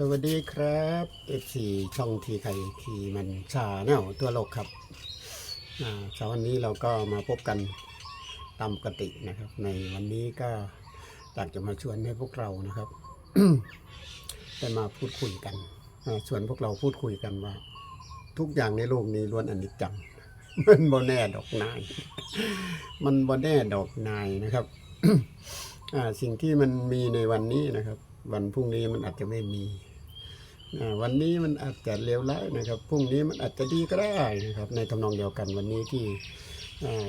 สวัสดีครับเอฟซีช่องทีไคทีมันชาแนลตัวโลกครับเช้าวันนี้เราก็มาพบกันตามปกตินะครับ ในวันนี้ก็อยากจะมาชวนให้พวกเรานะครับได้มาพูดคุยกันอ่าชวนพวกเราพูดคุยกันว่า ทุกอย่างในโลกนี้ล้วนอนิจจังมันบ่แน่ดอกนาย มันบ่แน่ดอกนายนะครับสิ่งที่มันมีในวันนี้นะครับ วันพรุ่งนี้มันอาจจะไม่มี วันนี้มันอาจจะเลวร้ายนะครับพรุ่งนี้มันอาจจะดีก็ได้นะครับ ในทำนองเดียวกันวันนี้ที่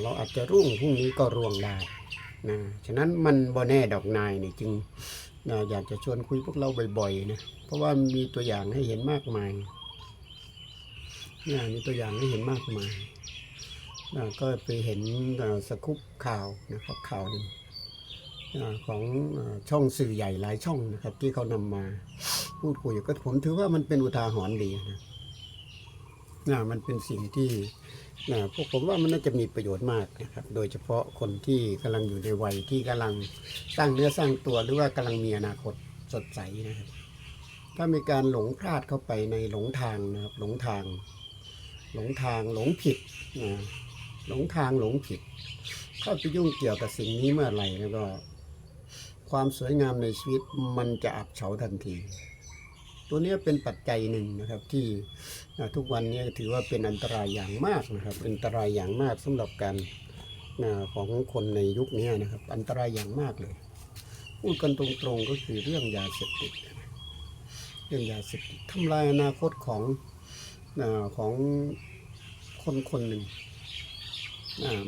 เราอาจจะรุ่งพรุ่งนี้ก็ร่วงได้นะฉะนั้นมันบ่แน่ดอกนายเนี่ยจึงอยากจะชวนคุยพวกเราบ่อยๆนะเพราะว่ามีตัวอย่างให้เห็นมากมายนะมีตัวอย่างให้เห็นมากมายนะก็ไปเห็นสกุปข่าวนะครับข่าวนึงของช่องสื่อใหญ่หลายช่องนะครับที่เขานำมา พูดคุยก็ผมถือว่ามันเป็นอุทาหรณ์ดีนะนะมันเป็นสิ่งที่นะพวกผมว่ามันน่าจะมีประโยชน์มากนะครับ โดยเฉพาะคนที่กำลังอยู่ในวัยที่กำลังสร้างเนื้อสร้างตัวหรือว่ากำลังมีอนาคตสดใสนะครับ ถ้ามีการหลงพลาดเข้าไปในหลงทางนะครับ หลงทาง หลงทางหลงผิดนะหลงทางหลงผิด เข้าไปยุ่งเกี่ยวกับสิ่งนี้เมื่อไหร่แล้วก็ ความสวยงามในชีวิตมันจะอับเฉาทันที ตัวนี้เป็นปัจจัยหนึ่งนะครับที่ทุกวันนี้ถือว่าเป็นอันตรายอย่างมากนะครับเป็นอันตรายอย่างมากสำหรับการของคนในยุคนี้นะครับ อันตรายอย่างมากเลยพูดกันตรงๆก็คือเรื่องยาเสพติดเรื่องยาเสพติดทำลายอนาคตของของคนคนหนึ่ง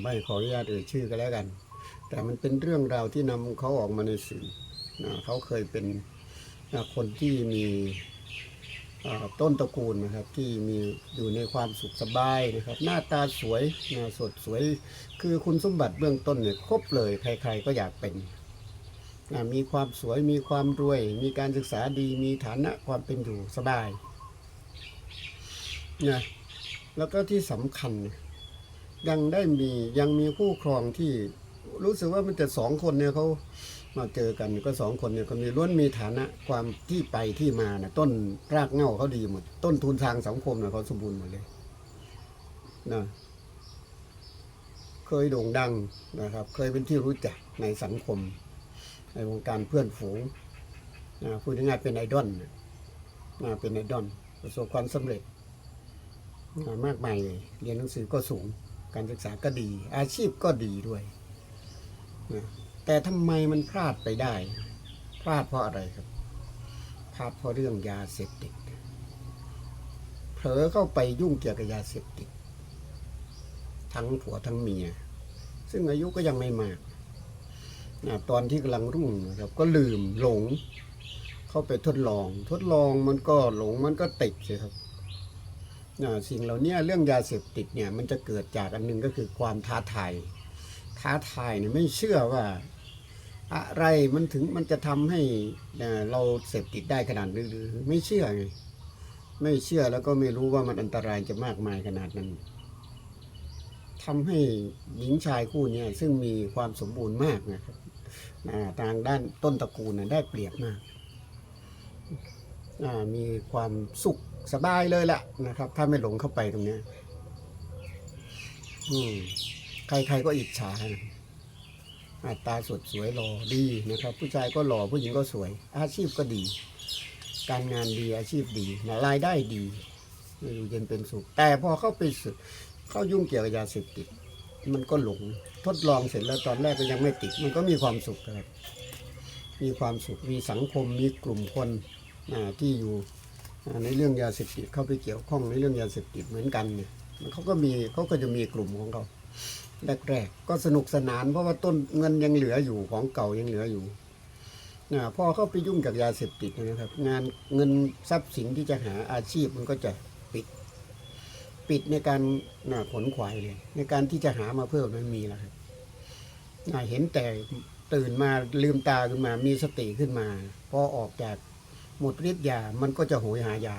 ไม่ขออนุญาตเอ่ยชื่อกันแล้วกัน แต่มันเป็นเรื่องราวที่นำเขาออกมาในสื่อเขาเคยเป็น คนที่มีต้นตระกูลนะครับที่มีอยู่ในความสุขสบายนะครับ หน้าตาสวยนะสดสวย คือคุณสมบัติเบื้องต้นเนี่ยครบเลยใครๆก็อยากเป็นนะมีความสวยมีความรวย มีการศึกษาดีมีฐานะความเป็นอยู่สบายนะแล้วก็ที่สำคัญยยังได้มียังมีคู่ครองที่รู้สึกว่ามันจะสองคนเนี่ยเขา มาเจอกันก็สองคนเนี่ยก็มีล้วนมีฐานะความที่ไปที่มานะต้นรากเหง้าเขาดีหมด ต้นทุนทางสังคมนะเขาสมบูรณ์หมดเลยนะเคยโด่งดังนะครับ เคยเป็นที่รู้จักในสังคม ในวงการเพื่อนฝูงนะพูดง่ายๆเป็นไอดอลนะนะเป็นไอดอลประสบความสำเร็จนะมากมายเลยเรียนหนังสือก็สูง การศึกษาก็ดี อาชีพก็ดีด้วยนะ แต่ทำไมมันพลาดไปได้ พลาดเพราะอะไรครับ พลาดเพราะเรื่องยาเสพติด เผลอเข้าไปยุ่งเกี่ยวกับยาเสพติด ทั้งผัวทั้งเมีย ซึ่งอายุก็ยังไม่มากนะตอนที่กำลังรุ่งนะครับก็ลืมหลง เข้าไปทดลอง ทดลองมันก็หลงมันก็ติดใช่ครับนะสิ่งเหล่านี้เรื่องยาเสพติดเนี่ยมันจะเกิดจากอันหนึงก็คือความท้าทายท้าทายเนี่ยไม่เชื่อว่า อะไรมันถึงมันจะทำให้เราเสพติดได้ขนาดนี้หรือไม่เชื่อไงไม่เชื่อแล้วก็ไม่รู้ว่ามันอันตรายจะมากมายขนาดนั้นทำให้หญิงชายคู่เนี้ซึ่งมีความสมบูรณ์มากนะครับทางด้านต้นตระกูลนะได้เปรียบมากมีความสุขสบายเลยแหละนะครับ ถ้าไม่หลงเข้าไปตรงนี้ใครๆก็อิจฉานะ ตาสดสวยหล่อดีนะครับ ผู้ชายก็หล่อผู้หญิงก็สวย อาชีพก็ดี การงานดีอาชีพดีนะรายได้ดีอยู่เย็นเป็นสุข แต่พอเข้าไปสึกเข้ายุ่งเกี่ยวกับยาเสพติด มันก็หลงทดลองเสร็จแล้วตอนแรกก็ยังไม่ติด มันก็มีความสุขครับมีความสุขมีสังคมมีกลุ่มคนที่อยู่ในเรื่องยาเสพติดเข้าไปเกี่ยวข้องในเรื่องยาเสพติดเหมือนกันเนี่ยเขาก็มีเขาก็จะมีกลุ่มของเขา แรกๆก็สนุกสนานเพราะว่าต้นเงินยังเหลืออยู่ของเก่ายังเหลืออยู่นะพอเข้าไปยุ่งกับยาเสพติดนะครับ งานเงินทรัพย์สินที่จะหาอาชีพมันก็จะปิด ปิดในการนะขนขวายเลย ในการที่จะหามาเพิ่มไม่มีแล้วครับนะเห็นแต่ตื่นมาลืมตาขึ้นมามีสติขึ้นมา พอออกจากหมดฤทธิ์ยามันก็จะโหยหายา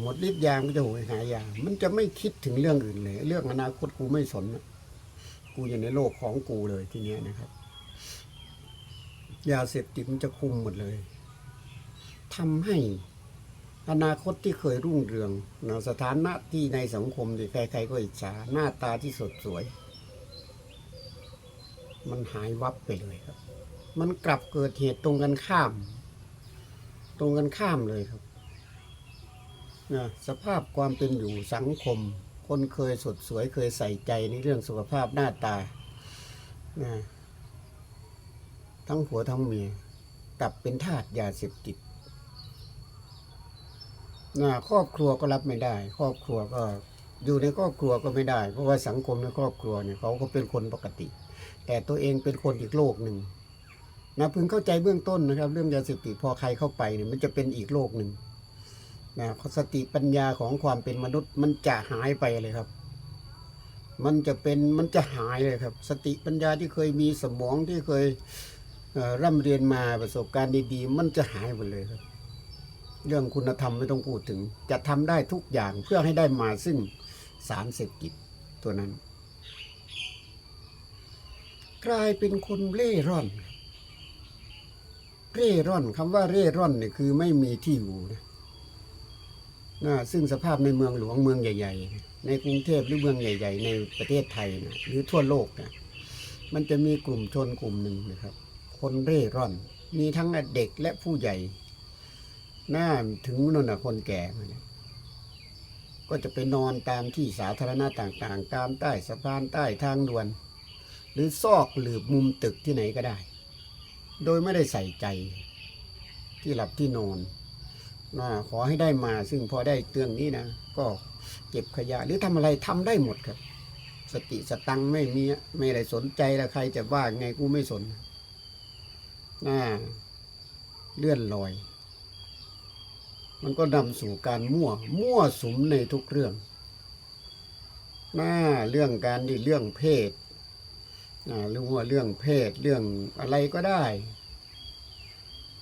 หมดฤทธิ์ยามันก็จะโหยหายา มันจะไม่คิดถึงเรื่องอื่นเลย เรื่องอนาคตกูไม่สนนะกูอยู่ในโลกของกูเลยทีเนี้ยนะครับ ยาเสพติดมันจะคุมหมดเลยทำให้อนาคตที่เคยรุ่งเรืองนะสถานะที่ในสังคมที่ใครๆก็อิจฉาหน้าตาที่สดสวย มันหายวับไปเลยครับ มันกลับเกิดเหตุตรงกันข้าม ตรงกันข้ามเลยครับ นะสภาพความเป็นอยู่สังคม คนเคยสดสวยเคยใส่ใจในเรื่องสุขภาพหน้าตานะทั้งผัวทั้งเมียกลับเป็นทาสยาเสพติดนะครอบครัวก็รับไม่ได้ ครอบครัวก็อยู่ในครอบครัวก็ไม่ได้ เพราะว่าสังคมในครอบครัวเนี่ยเขาก็เป็นคนปกติ แต่ตัวเองเป็นคนอีกโลกหนึ่งนะพึงเข้าใจเบื้องต้นนะครับ เรื่องยาเสพติดพอใครเข้าไปเนี่ยมันจะเป็นอีกโลกหนึ่ง นะสติปัญญาของความเป็นมนุษย์มันจะหายไปเลยครับ มันจะเป็นมันจะหายเลยครับ สติปัญญาที่เคยมีสมองที่เคยเร่ำเรียนมาประสบการณ์ดีๆ มันจะหายหมดเลยครับ เรื่องคุณธรรมไม่ต้องพูดถึง จะทำได้ทุกอย่างเพื่อให้ได้มาซึ่งสารเสพติดตัวนั้น กลายเป็นคนเร่ร่อน เร่ร่อนคำว่าเร่ร่อนเนี่ยคือไม่มีที่อยู่นะ นะซึ่งสภาพในเมืองหลวงเมืองใหญ่ ๆ ในกรุงเทพหรือเมืองใหญ่ ๆ ในประเทศไทยนะหรือทั่วโลกนะมันจะมีกลุ่มชนกลุ่มหนึ่งนะครับ คนเร่ร่อน มีทั้งเด็กและผู้ใหญ่หน้าถึงนนะคนแก่มาเนี่ยก็จะไปนอนตามที่สาธารณะต่างๆ ตามใต้สะพานใต้ทางด่วน หรือซอกหลืบมุมตึกที่ไหนก็ได้ โดยไม่ได้ใส่ใจที่หลับที่นอน นะขอให้ได้มา ซึ่งพอได้เตืองนี้นะ ก็เก็บขยะ หรือทำอะไรทำได้หมดครับ สติสตังไม่มีไม่ได้สนใจแล้วใครจะว่าไงกูไม่สนน่าเลื่อนลอย มันก็นำสู่การมั่ว มั่วสุมในทุกเรื่องหน้าเรื่องการที่เรื่องเพศหรือว่าเรื่องเพศเรื่องอะไรก็ได้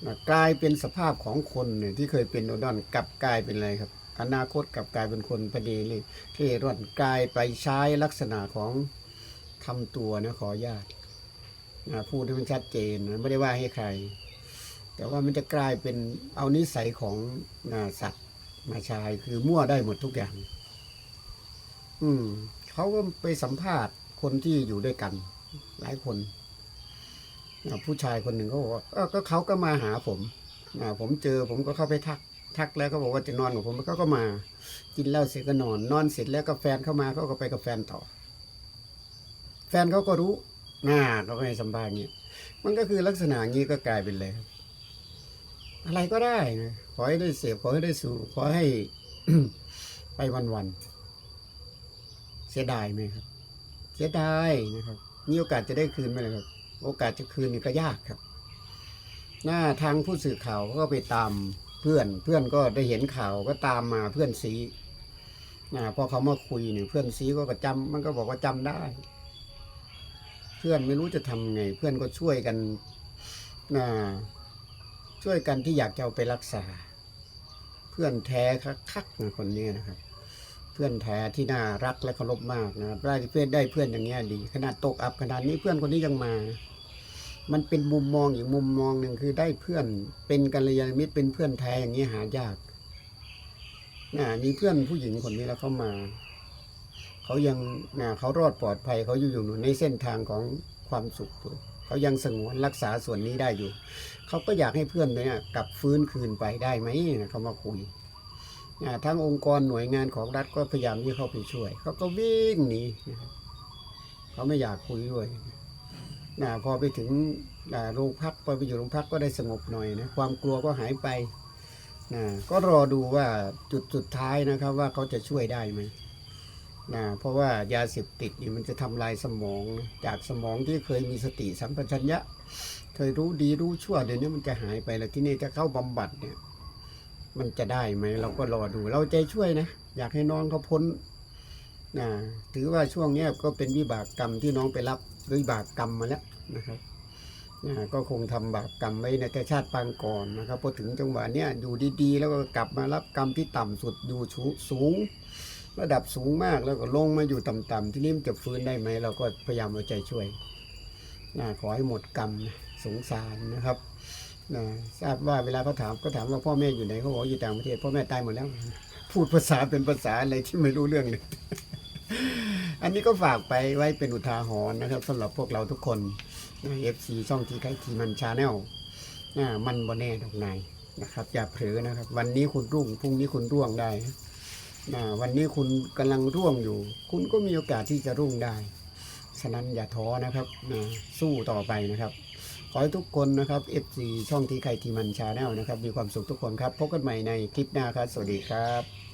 นะกลายเป็นสภาพของคนเนี่ยที่เคยเป็นโนดอนกลับกลายเป็นอะไรครับ อนาคตกลับกลายเป็นคนพอดีเลยเร่ร่อนกลายไปใช้ลักษณะของทำตัวนะขออนุญาตนะพูดให้มันชัดเจนไม่ได้ว่าให้ใคร แต่ว่ามันจะกลายเป็นเอานิสัยของนะสัตว์มาใช้คือมั่วได้หมดทุกอย่าง อืมเขาก็ไปสัมภาษณ์คนที่อยู่ด้วยกัน หลายคน ผู้ชายคนหนึ่งเขาบอกว่าเอ้าก็เขาก็มาหาผมผมเจอผมก็เข้าไปทักทักแล้วก็บอกว่าจะนอนกับผมเขาก็มา กินเหล้าเสร็จก็นอน นอนเสร็จแล้วก็แฟนเข้ามาเขาก็ไปกับแฟนต่อ แฟนเขาก็รู้น่าเขาก็ให้สัมภาษณ์เงี้ยมันก็คือลักษณะงี้ก็กลายเป็นเลยอะไรก็ได้นะขอให้ได้เสพขอให้ได้สูบขอให้ไปวันๆเสียดายไหมครับ เสียดายนะครับมีโอกาสจะได้คืนไหมครับ โอกาสจะคืนนี่ก็ยากครับ หน้าทางผู้สื่อข่าวก็ไปตามเพื่อน เพื่อนก็ได้เห็นข่าวก็ตามมาเพื่อนซีนะพอเขามาคุยเนี่ยเพื่อนซีก็จำมันก็บอกว่าจำได้ เพื่อนไม่รู้จะทำไง เพื่อนก็ช่วยกันนะช่วยกันที่อยากจะเอาไปรักษา เพื่อนแท้คักๆนะคนนี้นะครับ เพื่อนแท้ที่น่ารักและเคารพมากนะได้เพื่อนได้เพื่อนอย่างเงี้ยดี ขนาดตกอับขนาดนี้เพื่อนคนนี้ยังมา มันเป็นมุมมองอีกมุมมองหนึ่งคือได้เพื่อนเป็นกัลยาณมิตรเป็นเพื่อนแท้อย่างนี้หายากน่ะมีเพื่อนผู้หญิงคนนี้แล้วเขามา เขายังน่ะเขารอดปลอดภัยเขาอยู่อยู่ในเส้นทางของความสุขอยู่เขายังสงวนรักษาส่วนนี้ได้อยู่ เขาก็อยากให้เพื่อนเนี่ยกลับฟื้นคืนไปได้ไหมนะเขามาคุยอ่าทั้งองค์กรหน่วยงานของรัฐก็พยายามที่เข้าไปช่วย เขาก็วิ่งหนีเขาไม่อยากคุยด้วย นะพอไปถึงโรงพักพอไปอยู่โรงพักก็ได้สงบหน่อยนะความกลัวก็หายไปนะก็รอดูว่าจุดสุดท้ายนะครับว่าเขาจะช่วยได้ไหมนะเพราะว่ายาเสพติดนี่มันจะทำลายสมองจากสมองที่เคยมีสติสัมปชัญญะ เคยรู้ดีรู้ชั่วเดี๋ยวนี้มันจะหายไปแล้วที่นี่จะเข้าบำบัดเนี่ย มันจะได้ไหมเราก็รอดูเราใจช่วยนะ อยากให้น้องเขาพ้น นะถือว่าช่วงนี้ก็เป็นวิบากกรรมที่น้องไปรับวิบากกรรมมาแล้วนะครับนะก็คงทำบาปกรรมไว้ในแต่ชาติปางก่อนนะครับพอถึงจังหวะเนี้ยอยู่ดีๆ แล้วก็กลับมารับกรรมที่ต่ำสุดอยู่สูง ระดับสูงมากแล้วก็ลงมาอยู่ต่ำๆที่นี่มันจะฟื้นได้ไหมเราก็พยายามเอาใจช่วยนะขอให้หมดกรรมสงสารนะครับนะทราบว่าเวลาเขาถามก็ถามว่าพ่อแม่อยู่ไหนเขาบอกอยู่ต่างประเทศพ่อแม่ตายหมดแล้ว พูดภาษาเป็นภาษาอะไรที่ไม่รู้เรื่องเลย อันนี้ก็ฝากไปไว้เป็นอุทาหรณ์นะครับสำหรับพวกเราทุกคนเอฟซีช่องทีไคทีมันชาแนลมันบนแน่ดอกนายนะครับ อย่าเผลอนะครับ วันนี้คุณรุ่งพรุ่งนี้คุณร่วงได้นะวันนี้คุณกำลังร่วงอยู่ คุณก็มีโอกาสที่จะรุ่งได้ ฉะนั้นอย่าท้อนะครับนะสู้ต่อไปนะครับขอให้ทุกคนนะครับ FC ช่องทีไคทีมันชาแนลนะครับ มีความสุขทุกคนครับ พบกันใหม่ในคลิปหน้าครับ สวัสดีครับ